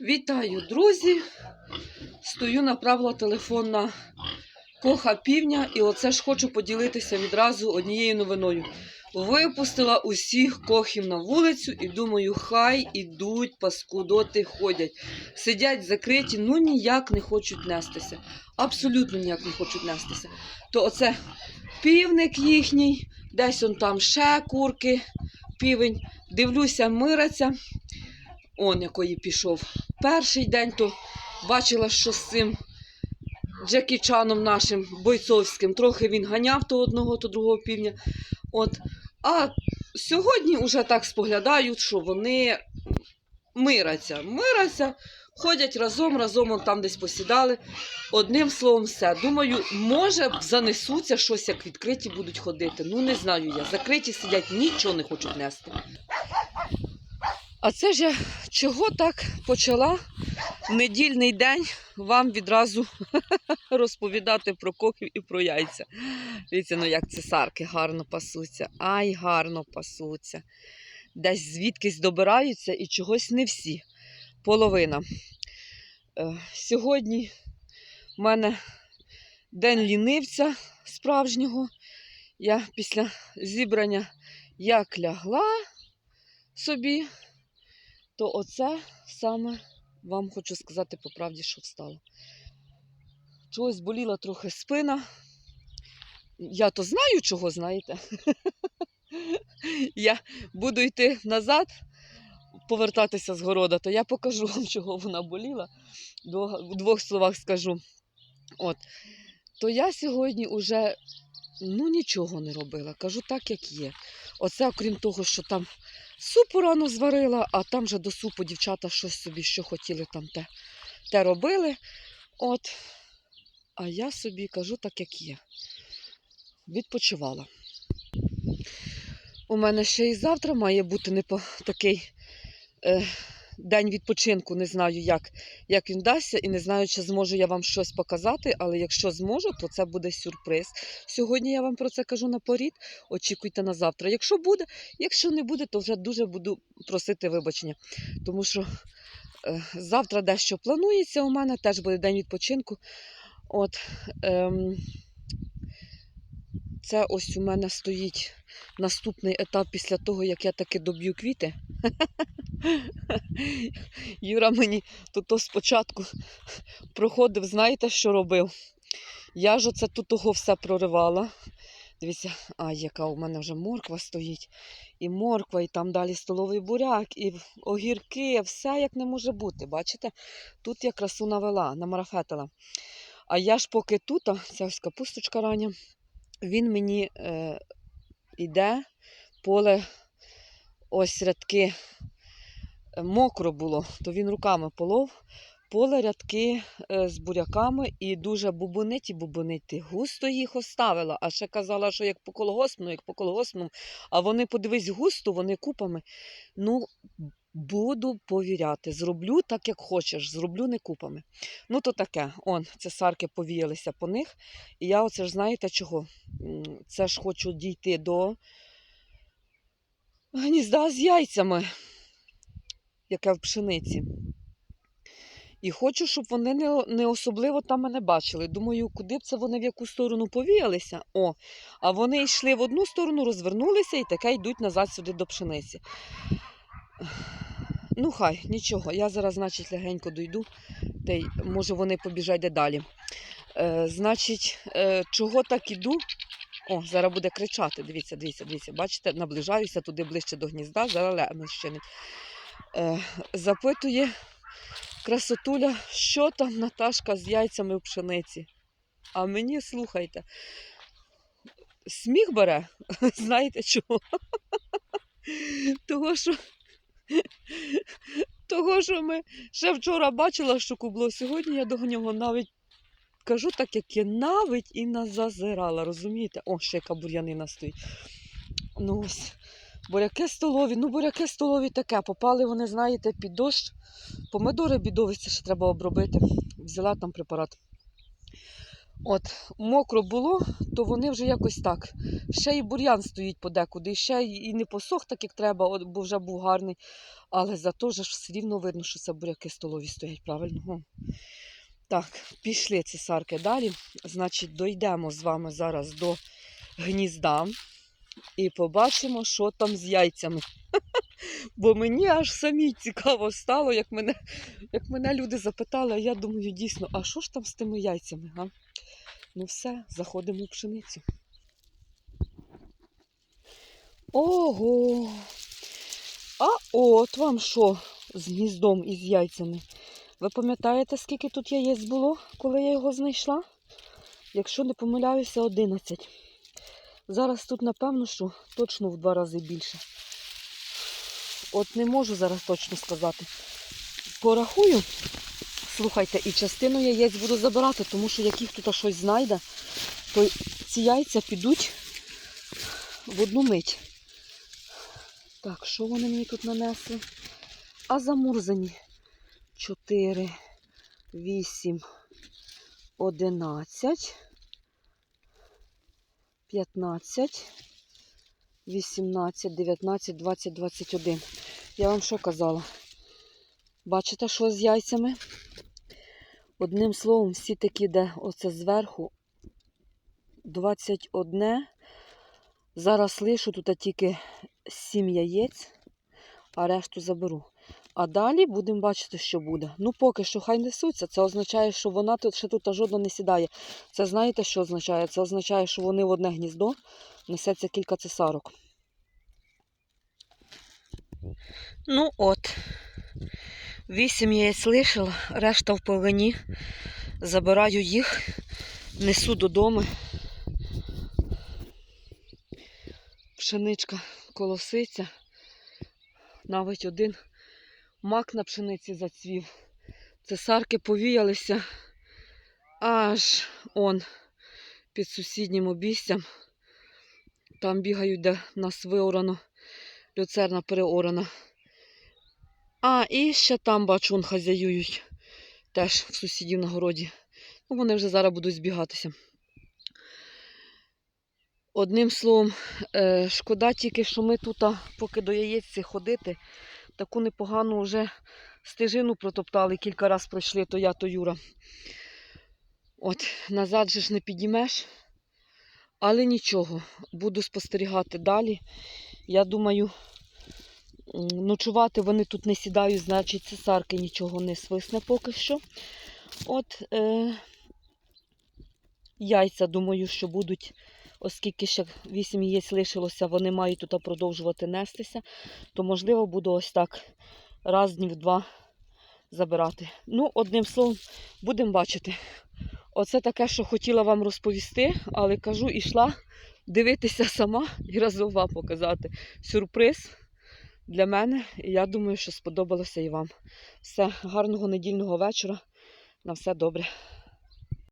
Вітаю, друзі! Стою, направила телефон на коха півня, і оце ж хочу поділитися відразу однією новиною. Випустила усіх кохів на вулицю і думаю, хай ідуть, паскудоти ходять. Сидять закриті, ну ніяк не хочуть нестися. Абсолютно ніяк не хочуть нестися. То оце півник їхній, десь он там ще курки, півень. Дивлюся, мираться. Он якої пішов. Перший день то бачила, що з цим Джекі Чаном нашим бойцовським. Трохи він ганяв то одного, то другого півня. От. А сьогодні вже так споглядають, що вони мираться. Мираться, ходять разом, разом там десь посідали. Одним словом, все. Думаю, може занесуться щось, як відкриті будуть ходити. Ну, не знаю я. Закриті сидять, нічого не хочуть нести. А це ж я чого так почала в недільний день вам відразу розповідати про коків і про яйця. Дивіться, ну як цесарки гарно пасуться. Ай, гарно пасуться. Десь звідкись добираються і чогось не всі. Половина. Е, Сьогодні в мене день лінивця справжнього. Я після зібрання як лягла собі, то оце саме вам хочу сказати по правді, що встала. Чогось боліла трохи спина. Я то знаю, чого знаєте. Я буду йти назад, повертатися з города, то я покажу вам, чого вона боліла. В двох словах скажу. От. То я сьогодні вже ну, нічого не робила. Кажу так, як є. Оце, окрім того, що там супу рано зварила, а там же до супу дівчата щось собі, що хотіли там те, те робили. От. А я собі кажу так, як є. Відпочивала. У мене ще і завтра має бути не по такий е, день відпочинку. Не знаю, як, як він дасться, і не знаю, чи зможу я вам щось показати, але якщо зможу, то це буде сюрприз. Сьогодні я вам про це кажу наперед. Очікуйте на завтра. Якщо буде, якщо не буде, то вже дуже буду просити вибачення. Тому що е, завтра дещо планується у мене, теж буде день відпочинку. От, ем, це ось у мене стоїть наступний етап після того, як я таки доб'ю квіти. Юра мені то спочатку проходив, знаєте, що робив? Я ж оце тут того все проривала. Дивіться, а яка у мене вже морква стоїть. І морква, і там далі столовий буряк, і огірки, все як не може бути. Бачите? Тут я красу навела, намарафетила. А я ж поки тут, ця ось капусточка рання, він мені е, іде, поле, ось рядки мокро було, то він руками полов. Поле рядки е, з буряками і дуже бубонить і бубонить. Густо їх оставила, а ще казала, що як по колгоспну, як по колгоспному, а вони, подивись, густо, вони купами. Ну, буду повіряти. Зроблю так, як хочеш, зроблю не купами. Ну, то таке. Он, цесарки повіялися по них. І я оце ж знаєте чого? Це ж хочу дійти до гнізда з яйцями, яке в пшениці. І хочу, щоб вони не, не особливо там мене бачили. Думаю, куди б це вони в яку сторону повіялися. О, а вони йшли в одну сторону, розвернулися і таке йдуть назад сюди до пшениці. Ну, хай, нічого. Я зараз, значить, легенько дойду, та й може вони побіжать далі. Е, значить, е, чого так іду? О, зараз буде кричати. Дивіться, дивіться, дивіться. Бачите, наближаюся туди ближче до гнізда, зараз лемеш щинить. Е, запитує красотуля, що там Наташка з яйцями в пшениці. А мені слухайте. Сміх бере, знаєте чого? Того, що того, що ми ще вчора бачила, що кубло. Сьогодні я до нього навіть кажу так, як є, навіть і назазирала, розумієте? О, ще яка бур'янина стоїть. Ну ось, буряки столові, ну буряки столові таке. Попали вони, знаєте, під дощ. Помидори бідові, це ще треба обробити. Взяла там препарат. От, мокро було, то вони вже якось так. Ще і бур'ян стоїть подекуди, ще і не посох так, як треба, от, бо вже був гарний. Але зато ж все рівно видно, що це буряки столові стоять, правильно? О. Так, пішли ці сарки далі. Значить, дійдемо з вами зараз до гнізда і побачимо, що там з яйцями. Бо мені аж самій цікаво стало, як мене, як мене люди запитали, а я думаю, дійсно, а що ж там з тими яйцями? А? Ну все, заходимо в пшеницю. Ого! А от вам що з гніздом і з яйцями? Ви пам'ятаєте, скільки тут яєць було, коли я його знайшла? Якщо не помиляюся, 11. Зараз тут, напевно, що точно в два рази більше. От не можу зараз точно сказати. Порахую. Слухайте, і частину яєць буду забирати, тому що як їх тут щось знайде, то ці яйця підуть в одну мить. Так, що вони мені тут нанесли? А замурзані. 4, 8, 11, 15, 18, 19, 20, 21. Я вам що казала? Бачите, що з яйцями? Одним словом, всі такі, де оце зверху 21. Зараз лишу тут тільки 7 яєць, а решту заберу. А далі будемо бачити, що буде. Ну, поки що хай несуться. Це означає, що вона тут ще тут жодно не сідає. Це знаєте, що означає? Це означає, що вони в одне гніздо несеться кілька цесарок. Ну от, вісім яєць лишила, решта в повині. Забираю їх, несу додому. Пшеничка колоситься. Навіть один мак на пшениці зацвів. Цесарки повіялися аж он під сусіднім обійстям. Там бігають, де нас виорано, люцерна переорана. А, і ще там, бачу, он хазяюють. Теж в сусідів на городі. Ну, вони вже зараз будуть збігатися. Одним словом, е, шкода тільки, що ми тут, поки до яєць ходити, таку непогану вже стежину протоптали, кілька разів пройшли, то я, то Юра. От, назад же ж не підіймеш. Але нічого, буду спостерігати далі. Я думаю, ночувати вони тут не сідають, значить цесарки нічого не свисне поки що. От е, яйця, думаю, що будуть, оскільки ще 8 яєць лишилося, вони мають тут продовжувати нестися, то можливо буду ось так раз днів два забирати. Ну, одним словом, будемо бачити. Оце таке, що хотіла вам розповісти, але кажу, ішла дивитися сама і разом вам показати. Сюрприз для мене. І я думаю, що сподобалося і вам. Все, гарного недільного вечора. На все добре.